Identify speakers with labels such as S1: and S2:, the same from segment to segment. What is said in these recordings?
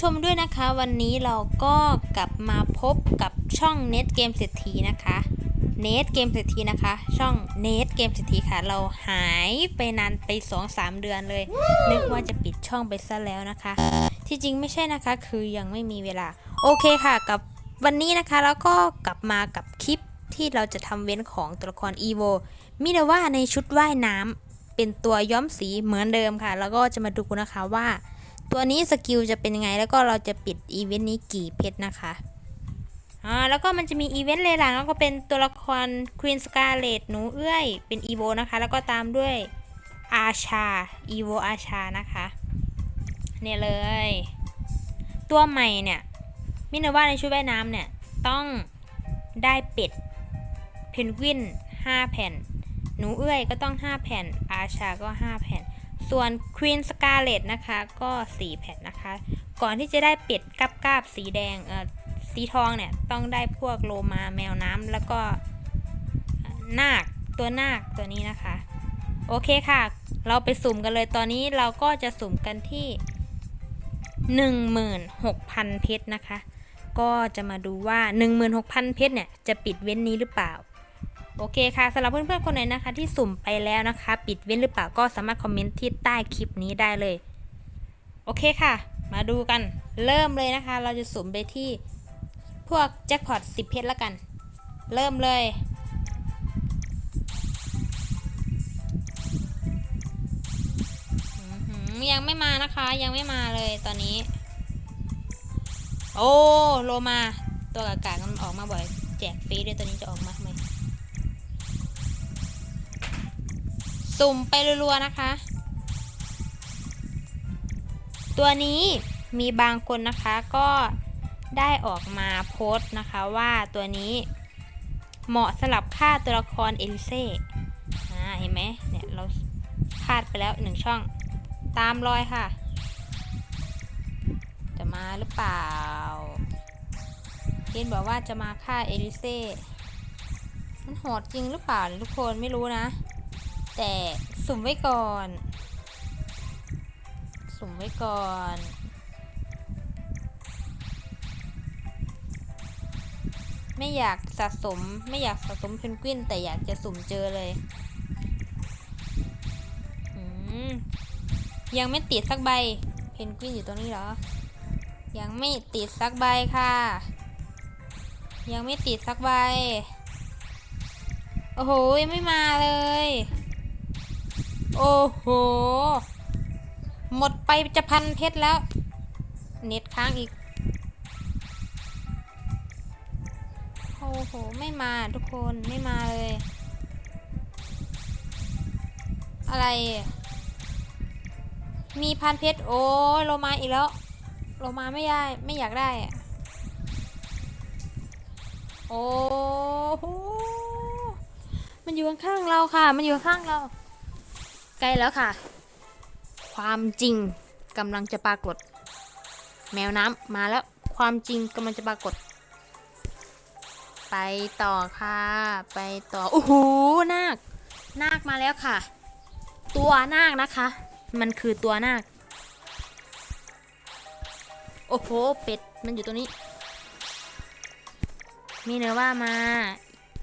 S1: ชมด้วยนะคะ วันนี้เราก็กลับมาพบกับช่องเน็ตเกมเศรษฐีนะคะเน็ตเกมเศรษฐีนะคะ ช่องเน็ตเกมเศรษฐีค่ะ เราหายไปนานไป 2-3 เดือนเลย นึกว่าจะปิดช่องไปซะแล้วนะคะ ที่จริงไม่ใช่นะคะ คือยังไม่มีเวลา โอเคค่ะ กับวันนี้นะคะแล้วก็กลับมากับคลิปที่เราจะทำเว้นของตัวละครอีโวมิเดว่าในชุดว่ายน้ำเป็นตัวย้อมสีเหมือนเดิมค่ะ แล้วก็จะมาดูนะคะว่า ตัวนี้สกิลจะเป็นยังไง แล้วก็เราจะปิดอีเวนต์นี้กี่เพชรนะคะอ่าแล้วก็มันจะมีอีเวนต์เลยหลังแล้วก็เป็นตัวละครควีนสกาเลตหนูเอื้อย เป็นอีโวนะคะ แล้วก็ตามด้วยอาชาอีโวอาชานะคะเนี่ยเลย ตัวใหม่เนี่ยมินว่าในชุดว่ายน้ำเนี่ยต้องได้เป็ดเพนกวิน5 แผ่น หนูเอื้อยก็ต้อง 5 แผ่น อาชาก็ 5 แผ่น ส่วน Queen Scarlet นะคะก็ 4 แผ่นนะคะ ก่อนที่จะได้เป็ดกับกาบสีแดงเอ่อสีทองเนี่ย ต้องได้พวกโลมาแมวน้ำแล้วก็นาคตัวนาคตัวนี้นะคะ โอเคค่ะ เราไปสุ่มกันเลยตอนนี้เราก็จะสุ่มกันที่ 16,000 เพชรนะคะ ก็จะมาดูว่า 16,000 เพชรเนี่ย จะปิดเว้นนี้หรือเปล่า โอเคค่ะสำหรับเพื่อนๆคนไหนนะคะ ที่สุ่มไปแล้วนะคะ ปิดเว้นหรือเปล่าก็สามารถคอมเมนต์ที่ใต้คลิปนี้ได้เลย โอเคค่ะ มาดูกันเริ่มเลยนะคะ เราจะสุ่มไปที่พวกแจ็คพอต10 เพชรแล้วกัน เริ่มเลย ยังไม่มานะคะยังไม่มาเลยตอนนี้ โอ้โลมาตัวกากามันออกมาบ่อย แจกฟรีด้วยตัวนี้จะออกมาทำไม สุ่มไปรัวๆนะคะ ตัวนี้มีบางคนนะคะก็ได้ออกมาโพสต์นะคะว่าตัวนี้เหมาะสำหรับค่าตัวละครเอลิเซ่เห็นไหมเนี่ยเราพลาดไปแล้วหนึ่งช่อง ตามรอยค่ะ จะมาหรือเปล่าเกนบอกว่าจะมาฆ่าเอลิเซ่มันโหดจริงหรือเปล่าทุกคนไม่รู้นะ แต่สุ่มไว้ก่อน สุ่มไว้ก่อนไม่อยากสะสมไม่อยากสะสมเพนกวิน แต่อยากจะสุ่มเจอเลยยังไม่ติดสักใบ เพนกวินอยู่ตรงนี้เหรอ ยังไม่ติดสักใบค่ะ ยังไม่ติดสักใบ โอ้โหยังไม่มาเลย โอ้โห หมดไปจะพันเพชรแล้ว เน็ตค้างอีก โอ้โห ไม่มาทุกคนไม่มาเลย อะไร มีพันเพชร โอ้โลมาอีกแล้ว โลมาไม่ได้ ไม่อยากได้ โอ้โหมันอยู่ข้างๆเราค่ะ มันอยู่ข้างเรา ใกล้แล้วค่ะ ความจริงกำลังจะปรากฏ แมวน้ำมาแล้ว ความจริงกำลังจะปรากฏ ไปต่อค่ะ ไปต่อโอ้โหนาคนาคมาแล้วค่ะ ตัวนาคนะคะ มันคือตัวนาคโอ้โหเป็ดมันอยู่ตรงนี้ มีเนื้อว่ามา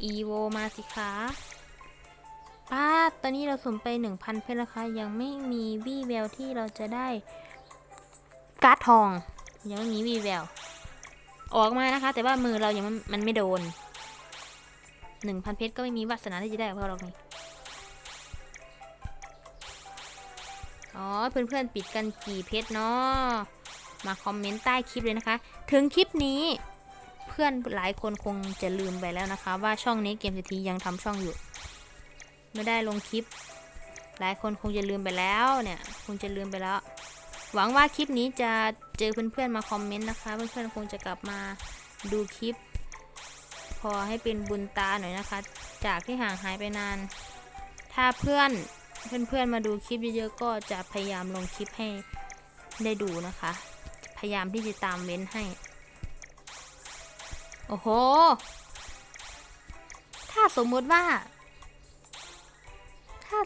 S1: อีโวมาสิคะ้าตอนนี้เราสุ่มไป 1,000 เพชรแล้วค่ะยังไม่มีวี่แววที่เราจะได้การ์ดทอง ยังไม่มีวี่แวว ออกมานะคะ แต่ว่ามือเรายังมันไม่โดน 1,000 เพชรก็ไม่มีวาสนาที่จะได้กับพวกเรานี่อ๋อ เพื่อนๆ ปิดกันกี่เพชรเนาะมาคอมเมนต์ใต้คลิปเลยนะคะ ถึงคลิปนี้เพื่อนหลายคนคงจะลืมไปแล้วนะคะ ว่าช่องนี้เกมเศรษฐียังทำช่องอยู่ ไม่ได้ลงคลิป หลายคนคงจะลืมไปแล้วเนี่ย คงจะลืมไปแล้ว หวังว่าคลิปนี้จะเจอเพื่อนๆมาคอมเมนต์นะคะ เพื่อนๆคงจะกลับมาดูคลิป พอให้เป็นบุญตาหน่อยนะคะ จากที่ห่างหายไปนาน ถ้าเพื่อนเพื่อนๆมาดูคลิปเยอะๆก็จะพยายามลงคลิปให้ได้ดูนะคะ พยายามที่จะตามเว้นให้ โอ้โห ถ้าสมมติว่า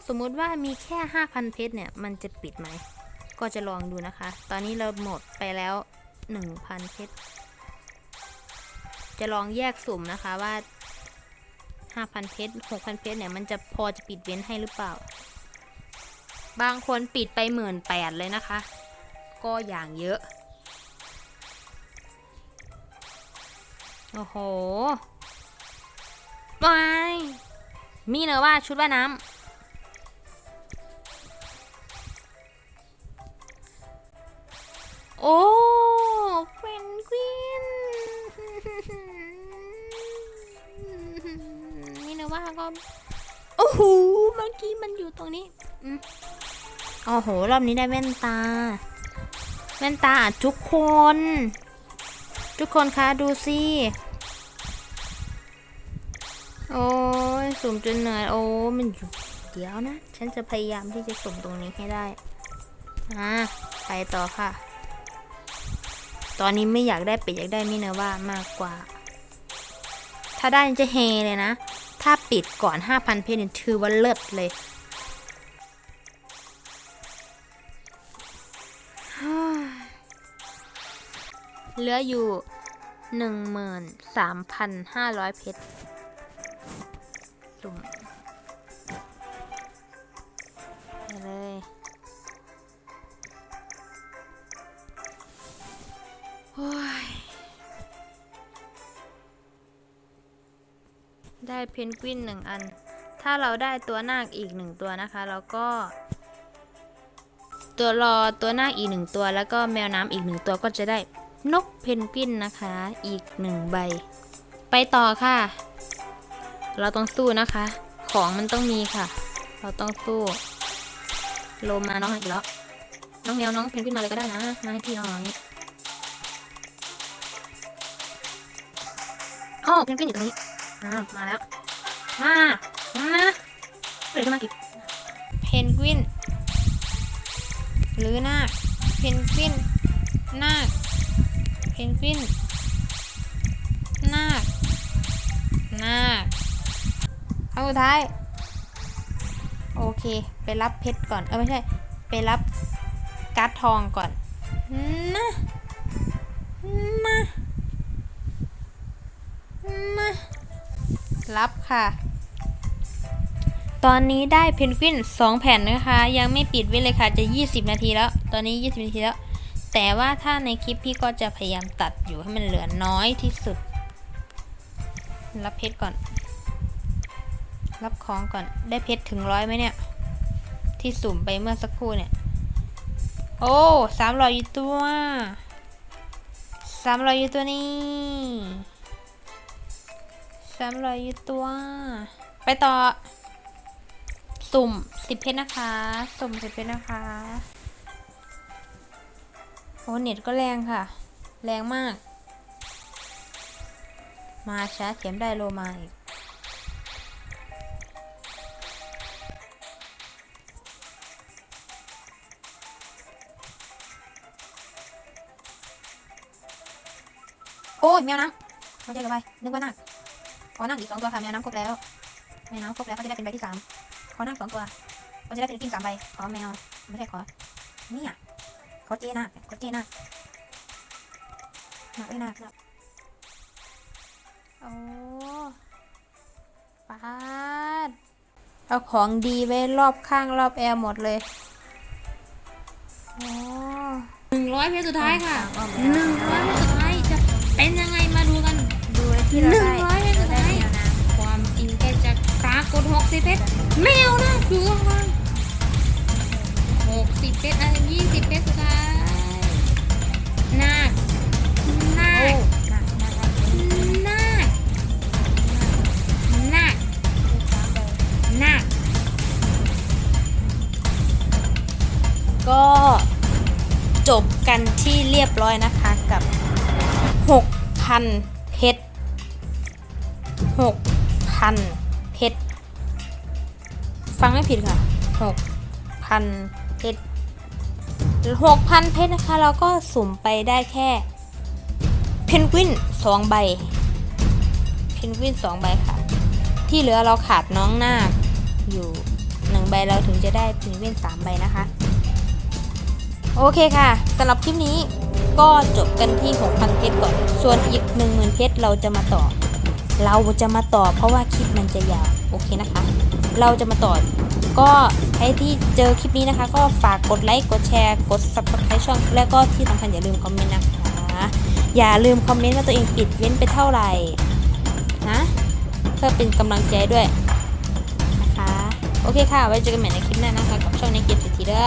S1: สมมุติว่ามีแค่ 5,000 เพชรเนี่ย มันจะปิดไหม ก็จะลองดูนะคะ ตอนนี้เราหมดไปแล้วหนึ่งพันเพชร จะลองแยกสุ่มนะคะว่าห้าพันเพชรหกพันเพชรเนี่ย มันจะพอจะปิดเว้นให้หรือเปล่า บางคนปิดไปหมื่นแปดเลยนะคะ ก็อย่างเยอะ โอ้โหวายมีเนอะว่าชุดว่ายน้ำ อ้เพนกวินมีเนะว่าก็ โอ้โห เมื่อกี้มันอยู่ตรงนี้อโอ้โห รอบนี้ได้แว่นตา แว่นตาทุกคน ทุกคนคะดูสิโอ้ยสุ่มจนเหนื่อย โอ้มันอยู่เดี๋ยวนะ ฉันจะพยายามที่จะสุ่มตรงนี้ให้ได้ อ่า ไปต่อค่ะ ตอนนี้ไม่อยากได้เป็ดอยากได้มิเนอร์ว่ามากกว่า ถ้าได้จะเฮเลยนะ ถ้าปิดก่อน 5,000 เพชรเนี่ยถือว่าเลิศเลยเหลืออยู่ 13,500 เพชรจุ่ม นกวินหนึ่งอัน ถ้าเราได้ตัวนาคอีกหนึ่งตัวนะคะแล้วก็ ตัวรอตัวนาคอีกหนึ่งตัว แล้วก็แมวน้ำอีกหนึ่งตัวก็จะได้นกเพนกวินนะคะ อีกหนึ่งใบ ไปต่อค่ะ เราต้องสู้นะคะ ของมันต้องมีค่ะ เราต้องสู้โลมาน้องอีกแล้วน้องแมวน้องเพนกวินมาเลยก็ได้นะมาให้พี่น่อยอ๋อเพนกวินอยู่ตรงนี้อ่ามาแล้ว มามาเปิดขึ้นมาอีกเพนกวิน หรือนาคเพนกวิน นาคเพนกวิน นาคนาคครั้งสุดท้าย โอเค ไปรับเพชรก่อน เออไม่ใช่ ไปรับการ์ดทองก่อน นะนะนะรับค่ะ ตอนนี้ได้เพนกวิน2 แผ่นนะคะ ยังไม่ปิดไว้เลยค่ะจะ 20 นาทีแล้ว ตอนนี้ 20 นาทีแล้ว แต่ว่าถ้าในคลิปพี่ก็จะพยายามตัดอยู่ให้มันเหลือน้อยที่สุด รับเพชรก่อน รับของก่อนได้เพชรถึงร้อยไหมเนี่ย ที่สุ่มไปเมื่อสักครู่เนี่ย โอ้สามร้อยยูตัวสามร้อยยูตัวนี้สามร้อยยูตัว ไปต่อ สุ่มสิบเพชรนะคะ สุ่มสิบเพชรนะคะโอ้เน็ตก็แรงค่ะ แรงมาก มาช้าเข็มได้โลมาอีกโอ้ยแมวน้ำไม่ใช่กันไปนึกว่านาคขอนาคอีกสองตัวค่ะแมวน้ำครบแล้วแมวน้ำครบแล้วก็จะได้เป็นใบที่สาม ขอนาคสองตัวก็จะได้เป็นกินสามใบ ขอแมว ไม่ใช่ขอเนี่ยขอเจนาคขอเจนาคนาคไม่นาคนาคโอ้ปาด เอาของดีไว้รอบข้างรอบแอร์หมดเลยโอ้หนึ่งร้อยเพจสุดท้ายค่ะหนึ่งร้อยเพจสุดท้ายจะเป็นยังไงมาดูกัน
S2: ดูไอ้ที่
S1: ห
S2: เรา
S1: นึ่ง
S2: ได้
S1: ร้อยเพจสุด
S2: ได้
S1: ปรากฏหกสิบเพชรแมวนะคือว่าหกสิบเพชรอะไรยี่สิบเพชรสุดท้ายนาคนาคนาคนาคนาคก็จบกันที่เรียบร้อยนะคะกับ 6,000 เพชร6,000เพชร ฟังไม่ผิดค่ะ6,000เพชร6,000เพชรนะคะ เราก็สุ่มไปได้แค่เพนกวิน2ใบเพนกวิน2ใบค่ะ ที่เหลือเราขาดน้องนาคอยู่1ใบเราถึงจะได้เพนกวิน3ใบนะคะ โอเคค่ะสำหรับคลิปนี้ก็จบกันที่ 6,000 เพชรก่อน ส่วนอีก 10,000 เพชรเราจะมาต่อ เราจะมาต่อเพราะว่าคลิปมันจะยาว โอเคนะคะ เราจะมาต่อ ก็ใครที่เจอคลิปนี้นะคะ ก็ฝากกดไลค์กดแชร์กด subscribe ช่องแล้วก็ที่สำคัญอย่าลืมคอมเมนต์นะคะอย่าลืมคอมเมนต์ว่าตัวเองปิดเว้นไปเท่าไหร่นะเพื่อเป็นกำลังใจด้วยนะคะ โอเคค่ะ ไว้เจอกันใหม่ในคลิปหน้านะคะกับช่องในเกมสิทธิเด้อ